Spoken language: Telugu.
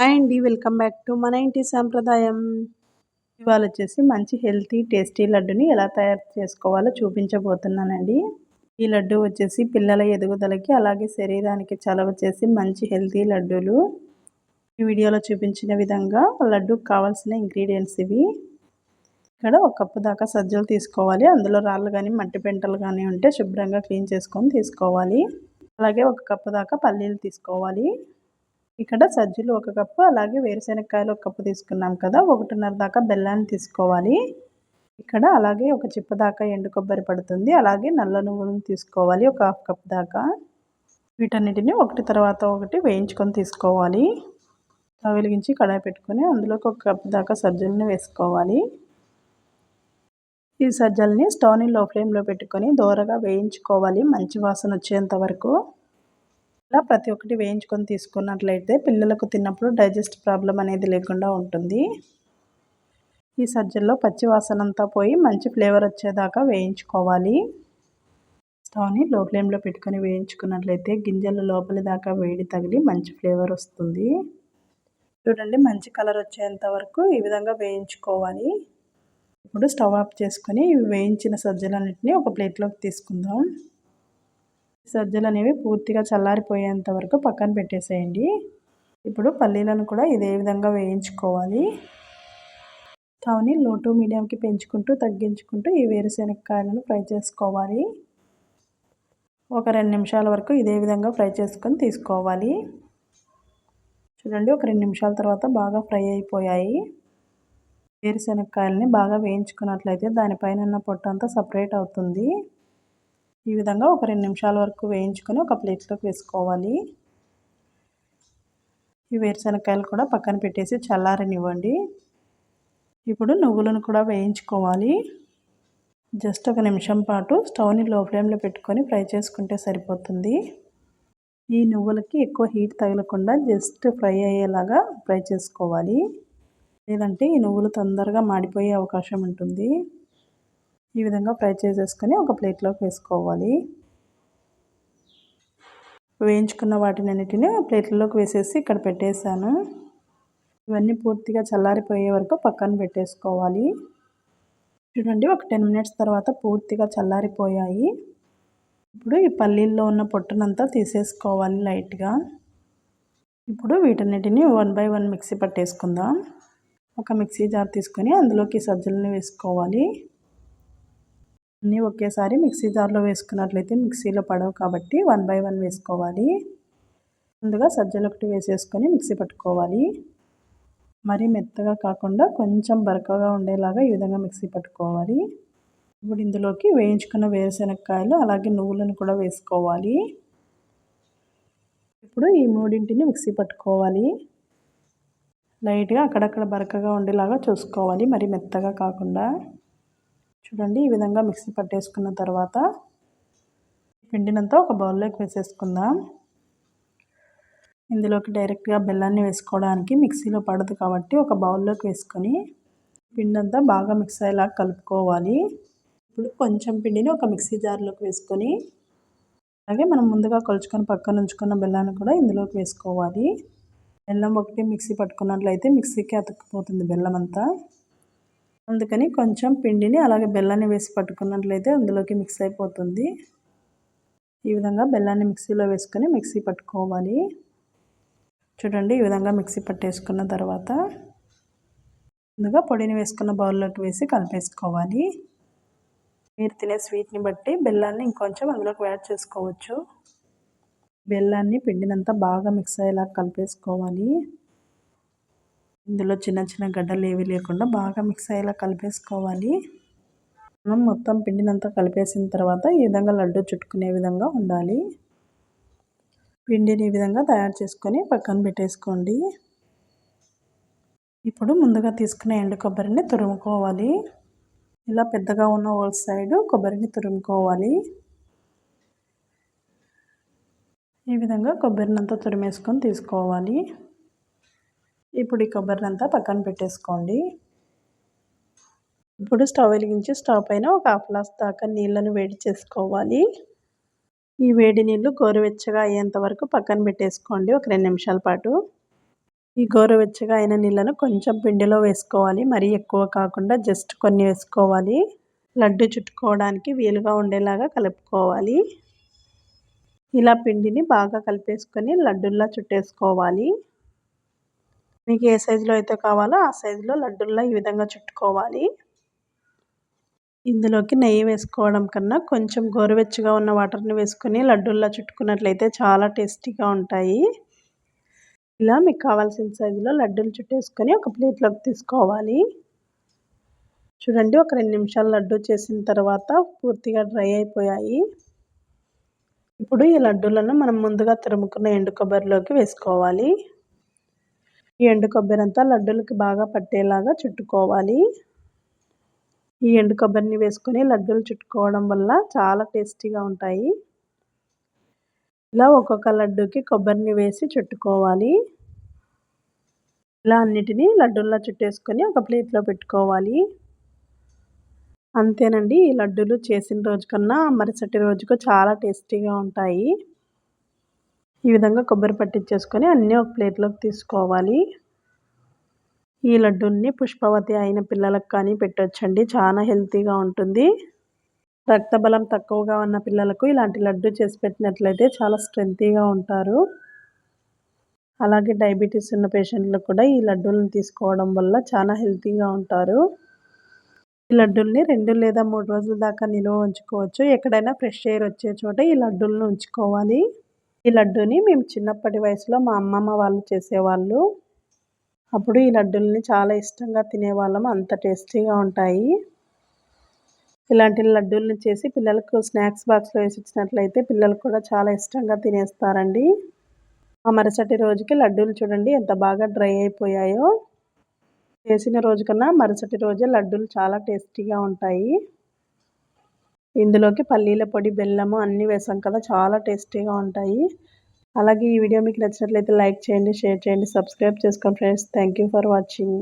హాయ్ అండి వెల్కమ్ బ్యాక్ టు మన ఇంటి సాంప్రదాయం. ఇవాళ వచ్చేసి మంచి హెల్తీ టేస్టీ లడ్డుని ఎలా తయారు చేసుకోవాలో చూపించబోతున్నానండి. ఈ లడ్డు వచ్చేసి పిల్లల ఎదుగుదలకి అలాగే శరీరానికి చలవ చేసి మంచి హెల్తీ లడ్డూలు. ఈ వీడియోలో చూపించిన విధంగా లడ్డూకి కావాల్సిన ఇంగ్రీడియంట్స్ ఇవి. ఇక్కడ ఒక కప్పు దాకా సజ్జలు తీసుకోవాలి. అందులో రాళ్ళు కానీ మట్టి పెంటలు కానీ ఉంటే శుభ్రంగా క్లీన్ చేసుకొని తీసుకోవాలి. అలాగే ఒక కప్పు దాకా పల్లీలు తీసుకోవాలి. ఇక్కడ సజ్జలు ఒక కప్పు అలాగే వేరుశెనగకాయలు ఒక కప్పు తీసుకున్నాం కదా. ఒకటిన్నర దాకా బెల్లాన్ని తీసుకోవాలి. ఇక్కడ అలాగే ఒక చిప్ప దాకా ఎండు కొబ్బరి పడుతుంది. అలాగే నల్ల నువ్వులను తీసుకోవాలి ఒక హాఫ్ కప్ దాకా. వీటన్నిటిని ఒకటి తర్వాత ఒకటి వేయించుకొని తీసుకోవాలి. వెలిగించి కడాయి పెట్టుకొని అందులోకి ఒక కప్పు దాకా సజ్జలని వేసుకోవాలి. ఈ సజ్జల్ని స్టవ్ని లో ఫ్లేమ్లో పెట్టుకొని దూరగా వేయించుకోవాలి. మంచి వాసన వచ్చేంత వరకు. ఇలా ప్రతి ఒక్కటి వేయించుకొని తీసుకున్నట్లయితే పిల్లలకు తిన్నప్పుడు డైజెస్ట్ ప్రాబ్లం అనేది లేకుండా ఉంటుంది. ఈ సజ్జల్లో పచ్చివాసనంతా అంతా పోయి మంచి ఫ్లేవర్ వచ్చేదాకా వేయించుకోవాలి. స్టవ్ని లో ఫ్లేమ్లో పెట్టుకొని వేయించుకున్నట్లయితే గింజలు లోపలి దాకా వేడి తగిలి మంచి ఫ్లేవర్ వస్తుంది. చూడండి మంచి కలర్ వచ్చేంత వరకు ఈ విధంగా వేయించుకోవాలి. ఇప్పుడు స్టవ్ ఆఫ్ చేసుకొని వేయించిన సజ్జలన్నింటినీ ఒక ప్లేట్లోకి తీసుకుందాం. సజ్జలు అనేవి పూర్తిగా చల్లారిపోయేంత వరకు పక్కన పెట్టేసేయండి. ఇప్పుడు పల్లీలను కూడా ఇదే విధంగా వేయించుకోవాలి. స్టవ్ని లో టు మీడియంకి పెంచుకుంటూ తగ్గించుకుంటూ ఈ వేరుశెనగకాయలను ఫ్రై చేసుకోవాలి. ఒక రెండు నిమిషాల వరకు ఇదే విధంగా ఫ్రై చేసుకొని తీసుకోవాలి. చూడండి ఒక రెండు నిమిషాల తర్వాత బాగా ఫ్రై అయిపోయాయి. వేరుశెనగకాయలని బాగా వేయించుకున్నట్లయితే దానిపైన ఉన్న పొట్టు సపరేట్ అవుతుంది. ఈ విధంగా ఒక రెండు నిమిషాల వరకు వేయించుకొని ఒక ప్లేట్లోకి వేసుకోవాలి. ఈ వేరుశనగకాయలు కూడా పక్కన పెట్టేసి చల్లారనివ్వండి. ఇప్పుడు నువ్వులను కూడా వేయించుకోవాలి. జస్ట్ ఒక నిమిషం పాటు స్టవ్ని లో ఫ్లేమ్లో పెట్టుకొని ఫ్రై చేసుకుంటే సరిపోతుంది. ఈ నువ్వులకి ఎక్కువ హీట్ తగలకుండా జస్ట్ ఫ్రై అయ్యేలాగా ఫ్రై చేసుకోవాలి. లేదంటే ఈ నువ్వులు తొందరగా మాడిపోయే అవకాశం ఉంటుంది. ఈ విధంగా ఫ్రై చేసేసుకొని ఒక ప్లేట్లోకి వేసుకోవాలి. వేయించుకున్న వాటిని అన్నిటిని ప్లేట్లలోకి వేసేసి ఇక్కడ పెట్టేశాను. ఇవన్నీ పూర్తిగా చల్లారిపోయే వరకు పక్కన పెట్టేసుకోవాలి. చూడండి ఒక టెన్ మినిట్స్ తర్వాత పూర్తిగా చల్లారిపోయాయి. ఇప్పుడు ఈ పల్లీల్లో ఉన్న పొట్టునంతా తీసేసుకోవాలి లైట్గా. ఇప్పుడు వీటన్నిటిని వన్ బై వన్ మిక్సీ పట్టేసుకుందాం. ఒక మిక్సీ జార్ తీసుకొని అందులోకి సజ్జలను వేసుకోవాలి. అన్నీ ఒకేసారి మిక్సీ జార్లో వేసుకున్నట్లయితే మిక్సీలో పడవు కాబట్టి వన్ బై వన్ వేసుకోవాలి. ముందుగా సజ్జలు ఒకటి వేసేసుకొని మిక్సీ పట్టుకోవాలి. మరీ మెత్తగా కాకుండా కొంచెం బరకగా ఉండేలాగా ఈ విధంగా మిక్సీ పట్టుకోవాలి. ఇప్పుడు ఇందులోకి వేయించుకున్న వేరుశెనక్కాయలు అలాగే నువ్వులను కూడా వేసుకోవాలి. ఇప్పుడు ఈ మూడింటిని మిక్సీ పట్టుకోవాలి. లైట్గా అక్కడక్కడ బరకగా ఉండేలాగా చూసుకోవాలి. మరి మెత్తగా కాకుండా చూడండి ఈ విధంగా మిక్సీ పట్టేసుకున్న తర్వాత పిండినంతా ఒక బౌల్లోకి వేసేసుకుందాం. ఇందులోకి డైరెక్ట్గా బెల్లాన్ని వేసుకోవడానికి మిక్సీలో పడదు కాబట్టి ఒక బౌల్లోకి వేసుకొని పిండి అంతా బాగా మిక్స్ అయ్యేలా కలుపుకోవాలి. ఇప్పుడు కొంచెం పిండిని ఒక మిక్సీ జార్లోకి వేసుకొని అలాగే మనం ముందుగా కొలుచుకొని పక్కన ఉంచుకున్న బెల్లాన్ని కూడా ఇందులోకి వేసుకోవాలి. బెల్లం ఒకటి మిక్సీ పట్టుకున్నట్లయితే మిక్సీకి అతుక్కుపోతుంది బెల్లం అంతా అందుకని కొంచెం పిండిని అలాగే బెల్లాన్ని వేసి పట్టుకున్నట్లయితే అందులోకి మిక్స్ అయిపోతుంది. ఈ విధంగా బెల్లాన్ని మిక్సీలో వేసుకొని మిక్సీ పట్టుకోవాలి. చూడండి ఈ విధంగా మిక్సీ పట్టేసుకున్న తర్వాత ముందుగా పొడిని వేసుకున్న బౌల్లోకి వేసి కలిపేసుకోవాలి. మీరు తినే స్వీట్ని బట్టి బెల్లాన్ని ఇంకొంచెం అందులోకి యాడ్ చేసుకోవచ్చు. బెల్లాన్ని పిండినంతా బాగా మిక్స్ అయ్యేలా కలిపేసుకోవాలి. ఇందులో చిన్న చిన్న గడ్డలు ఏవి లేకుండా బాగా మిక్స్ అయ్యేలా కలిపేసుకోవాలి. మనం మొత్తం పిండినంతా కలిపేసిన తర్వాత ఈ విధంగా లడ్డు చుట్టుకునే విధంగా ఉండాలి. పిండిని ఈ విధంగా తయారు చేసుకొని పక్కన పెట్టేసుకోండి. ఇప్పుడు ముందుగా తీసుకునే ఎండు కొబ్బరిని తురుముకోవాలి. ఇలా పెద్దగా ఉన్న ఓల్ సైడ్ కొబ్బరిని తురుముకోవాలి. ఈ విధంగా కొబ్బరినంతా తురిమేసుకొని తీసుకోవాలి. ఇప్పుడు ఈ కొబ్బరిని అంతా పక్కన పెట్టేసుకోండి. ఇప్పుడు స్టవ్ వెలిగించి స్టవ్ పైన ఒక హాఫ్ గ్లాస్ దాకా నీళ్ళను వేడి చేసుకోవాలి. ఈ వేడి నీళ్ళు గోరువెచ్చగా అయ్యేంత వరకు పక్కన పెట్టేసుకోండి ఒక రెండు నిమిషాల పాటు. ఈ గోరువెచ్చగా అయిన నీళ్ళను కొంచెం పిండిలో వేసుకోవాలి. మరీ ఎక్కువ కాకుండా జస్ట్ కొన్ని వేసుకోవాలి. లడ్డు చుట్టుకోవడానికి వీలుగా ఉండేలాగా కలుపుకోవాలి. ఇలా పిండిని బాగా కలిపేసుకొని లడ్డుల్లా చుట్టేసుకోవాలి. మీకు ఏ సైజులో అయితే కావాలో ఆ సైజులో లడ్డుల్లా ఈ విధంగా చుట్టుకోవాలి. ఇందులోకి నెయ్యి వేసుకోవడం కన్నా కొంచెం గోరువెచ్చగా ఉన్న వాటర్ని వేసుకొని లడ్డుల్లా చుట్టుకున్నట్లయితే చాలా టేస్టీగా ఉంటాయి. ఇలా మీకు కావాల్సిన సైజులో లడ్డూలు చుట్టేసుకొని ఒక ప్లేట్లోకి తీసుకోవాలి. చూడండి ఒక రెండు నిమిషాలు లడ్డు చేసిన తర్వాత పూర్తిగా డ్రై అయిపోయాయి. ఇప్పుడు ఈ లడ్డూలను మనం ముందుగా తురుముకున్న ఎండు కొబ్బరిలోకి వేసుకోవాలి. ఈ ఎండు కొబ్బరి అంతా లడ్డూలకి బాగా పట్టేలాగా చుట్టుకోవాలి. ఈ ఎండు కొబ్బరిని వేసుకొని లడ్డూలు చుట్టుకోవడం వల్ల చాలా టేస్టీగా ఉంటాయి. ఇలా ఒక్కొక్క లడ్డూకి కొబ్బరిని వేసి చుట్టుకోవాలి. ఇలా అన్నిటినీ లడ్డూల్లా చుట్టేసుకొని ఒక ప్లేట్లో పెట్టుకోవాలి. అంతేనండి ఈ లడ్డూలు చేసిన రోజు కన్నా మరుసటి రోజుకు చాలా టేస్టీగా ఉంటాయి. ఈ విధంగా కొబ్బరి పట్టించేసుకొని అన్నీ ఒక ప్లేట్లోకి తీసుకోవాలి. ఈ లడ్డూల్ని పుష్పవతి అయిన పిల్లలకు కానీ పెట్టొచ్చండి. చాలా హెల్తీగా ఉంటుంది. రక్తబలం తక్కువగా ఉన్న పిల్లలకు ఇలాంటి లడ్డు చేసి పెట్టినట్లయితే చాలా స్ట్రెంతీగా ఉంటారు. అలాగే డయాబెటీస్ ఉన్న పేషెంట్లకు కూడా ఈ లడ్డూలను తీసుకోవడం వల్ల చాలా హెల్తీగా ఉంటారు. ఈ లడ్డూల్ని రెండు లేదా మూడు రోజుల దాకా నిల్వ ఉంచుకోవచ్చు. ఎక్కడైనా ఫ్రెష్ ఎయిర్ వచ్చే చోట ఈ లడ్డూలను ఉంచుకోవాలి. ఈ లడ్డూని మేము చిన్నప్పటి వయసులో మా అమ్మమ్మ వాళ్ళు చేసేవాళ్ళు. అప్పుడు ఈ లడ్డూల్ని చాలా ఇష్టంగా తినేవాళ్ళం. అంత టేస్టీగా ఉంటాయి. ఇలాంటి లడ్డూల్ని చేసి పిల్లలకు స్నాక్స్ బాక్స్లో వేసి ఇచ్చినట్లయితే పిల్లలు కూడా చాలా ఇష్టంగా తినేస్తారండి. ఆ మరుసటి రోజుకి లడ్డూలు చూడండి ఎంత బాగా డ్రై అయిపోయాయో. చేసిన రోజు కన్నా మరుసటి రోజే లడ్డూలు చాలా టేస్టీగా ఉంటాయి. ఇందులోకి పల్లీల పొడి బెల్లము అన్నీ వేసాం కదా చాలా టేస్టీగా ఉంటాయి. అలాగే ఈ వీడియో మీకు నచ్చినట్లయితే లైక్ చేయండి షేర్ చేయండి సబ్స్క్రైబ్ చేసుకోండి ఫ్రెండ్స్. Thank for watching.